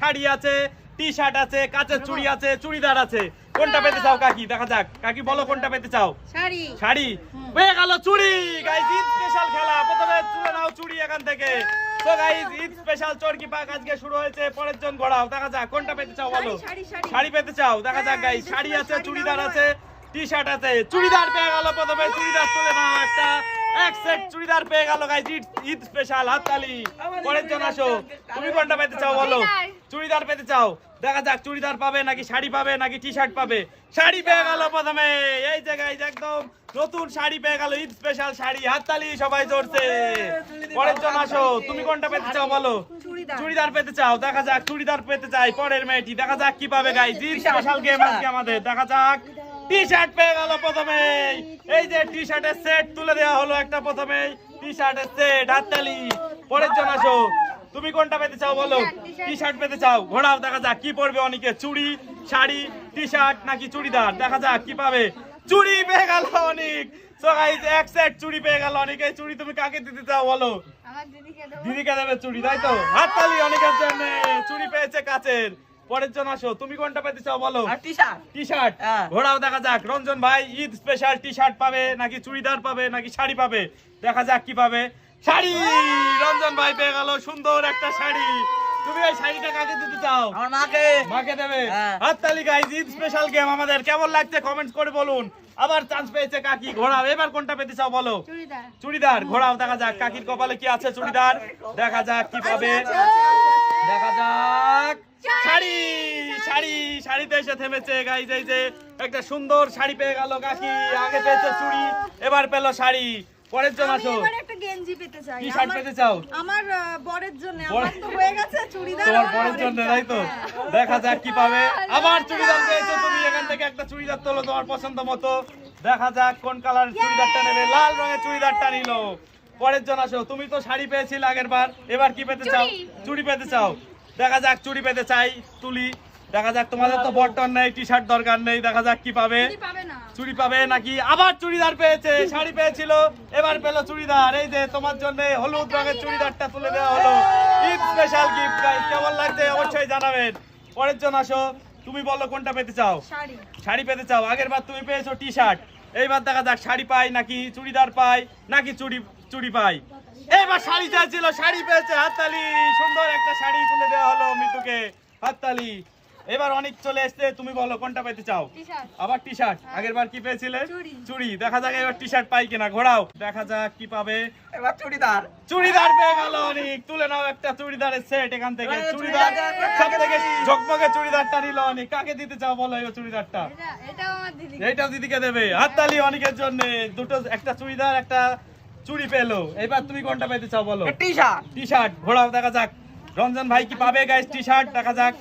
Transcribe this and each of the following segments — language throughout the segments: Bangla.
শাড়ি আছে টি শার্ট আছে কাচের চুড়ি আছে চুড়িদার আছে। কোনটা পেতে চাও কাকি? দেখা যাক। কাকি বলো কোনটা পেতে চাও? শাড়ি। শাড়ি। পেয়ে গেল চুড়ি। গাইজ ঈদ স্পেশাল খেলা। প্রথমে তুলে নাও চুড়ি এখান থেকে। তো গাইজ ঈদ স্পেশাল চরকি পাক আজকে শুরু হয়েছে। পরের জন ঘোড়াও দেখা যাক কোনটা পেতে চাও বলো? শাড়ি, শাড়ি, শাড়ি। শাড়ি পেতে চাও? দেখা যাক হ্যাঁ, গাইজ শাড়ি আছে চুড়িদার আছে টি শার্ট আছে। চুড়িদার পেয়ে গেল প্রথমে। চুড়িদার তুলে নাও একটা। এক সেট চুড়িদার পেয়ে গেল গাইজ ঈদ স্পেশাল হাততালি। পরের জন আসো। তুমি কোনটা পেতে চাও, বলো? চুড়িদার পেতে চাও। দেখা যাক, চুড়িদার পাবে নাকি শাড়ি পাবে নাকি টি শার্ট পাবে। শাড়ি পেয়ে গেল প্রথমে। এই জায়গায় একদম নতুন শাড়ি পেয়ে গেল, ঈদ স্পেশাল শাড়ি, হাততালি, সবাই জোরছে পরের জন আসো। তুমি কোনটা পেতে চাও, বলো? চুড়িদার। পেতে চাও। দেখা যাক, চুড়িদার পেতে চাই পরের মেয়েটি। দেখা যাক কি পাবে গাই ঈদ স্পেশাল গেম আজকে আমাদের। দেখা যাক। টি শার্ট পেয়ে গেল প্রথমে এই যে টি শার্টের সেট তুলে দেওয়া হলো একটা প্রথমে টি শার্টের সেট হাততালি পরের জন আসো। তুমি কোনটা পেতে চাও বলো? টি শার্ট পেতে চাও? ঘোড়াও দেখা যাক কি পরবে অনেকে। চুড়ি শাড়ি টি শার্ট নাকি চুড়িদার? দেখা যাক কি পাবে। চুড়ি পেয়ে গেল অনেক। সো গাইস এক সেট চুড়ি পেয়ে গেল অনেকে। চুড়ি তুমি কাকে দিতে চাও বলো? দিদিকে দেবে। চুড়ি তাই তো? হাততালি অনেকের জন্য। চুড়ি পেয়েছে কাচের পরের জন আসো। তুমি কোনটা পেতে চাও বলো? টি শার্ট টি শার্ট হ্যাঁ। ঘোড়াও দেখা যাক। রঞ্জন ভাই ঈদ স্পেশাল টি শার্ট পাবে নাকি চুড়িদার পাবে নাকি শাড়ি পাবে? দেখা যাক কি পাবে। শাড়ি! রঞ্জন ভাই পেয়ে গেল সুন্দর একটা শাড়ি। তুমি এই শাড়িটা কাকে দিতে চাও? আমার মাকে। মাকে দেবে? হ্যাঁ। হাততালি গাইজ ঈদ স্পেশাল গেম আমাদের। কেমন লাগছে কমেন্টস করে বলুন। আবার চান্স পেয়েছে কাকি। ঘোড়াও এবার কোনটা পেতে চাও বলো? চুড়িদার। চুড়িদার। ঘোড়াও দেখা যাক। কাকির কপালে কি আছে চুড়িদার? দেখা যাক কি পাবে। দেখা যাক। শাড়ি শাড়ি শাড়িতে এসে থেমেছে গাইজ এই যে একটা সুন্দর শাড়ি পেয়ে গেল কাকি। আগে পেয়েছে চুড়ি এবার পেল শাড়ি। পরের জন আমি আসো। একটা গেঞ্জি পেতে চাই। কি শার্ট পেতে চাও? আমার বরের জন্য। আমার তো হয়ে গেছে চুড়িদার তোমার বরের জন্য জন্য। তাই তো। দেখা যাক কি পাবে। আবার চুড়িদার পেয়েছ তুমি এখান থেকে একটা চুড়িদার তোলো তোমার পছন্দ মতো। দেখা যাক কোন কালারের চুড়িদারটা নেবে। লাল রঙের চুড়িদারটা নিল। পরের জন আসো। তুমি তো শাড়ি পেয়েছিলে আগের বার। এবার কি পেতে চাও? চুড়ি পেতে চাও। দেখা যাক চুড়ি পেতে চাই। তুলি। দেখা যাক তোমাদের তো বটন নেই টি শার্ট দরকার নেই দেখা যাক কি পাবে। চুড়ি পাবে নাকি? আবার চুড়িদার পেয়েছে শাড়ি পেয়েছিল এবার পেল চুড়িদার। এই যে তোমার জন্য হলুদ রঙের চুড়িদারটা তুলে দেওয়া হলো। ঈদ স্পেশাল গিফট গাইস কেমন লাগছে অবশ্যই জানাবেন। পরের জন আসো তুমি বলো কোনটা পেতে চাও? শাড়ি। শাড়ি পেতে চাও। আগের বার তুমি পেয়েছ টি শার্ট এইবার দেখা যাক শাড়ি পাই নাকি চুড়িদার পাই নাকি চুড়ি চুড়ি পাই। এইবার শাড়ি চাইছিল শাড়ি পেয়েছে হাততালি। সুন্দর একটা শাড়ি তুলে দেওয়া হলো মিতুকে। হাততালি। এবার অনেক চলে এসছে তুমি বলো কোনটা পেতে চাও? আবার টি শার্ট আগের বার কি পেয়েছিলে? চুড়ি। চুড়ি। দেখা যাক এবার টি শার্ট পাই কিনা ঘোরাও। দেখা যাক কি পাবে। এবার চুড়িদার। চুড়িদার পেয়ে গেল অনেক। তুলে নাও একটা চুড়িদারের সেট এখান থেকে। চুড়িদার সব থেকে ঝকমকে চুড়িদারটা নিল অনেক। কাকে দিতে চাও বলো এই চুড়িদারটা? এটা এটাও আমার দিদি। এইটাও দিদিকে দেবে। হাততালি অনেকের জন্য। দুটো একটা চুড়িদার একটা চুড়ি পেল। এবার তুমি কোনটা পেতে চাও বলো? টি শার্ট টি শার্ট ঘোরাও দেখা যাক। রঞ্জন ভাই কি পাবে গাইস টি শার্ট দেখা যাক।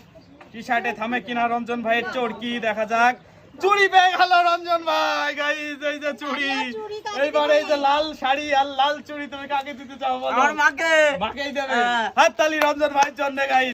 টি শার্টে থামে কিনা রঞ্জন ভাইয়ের চোর কি দেখা যাক? চুরি পেয়ে গেল রঞ্জন ভাই গাইস এই যে চুরি। এইবার এই যে লাল শাড়ি আর লাল চুরি তুমি কাকে দিতে চাও বলো? আর মাকে। মাকেই দেবে। হ্যাঁ। হাততালি রঞ্জন ভাইয়ের জন্য গাইস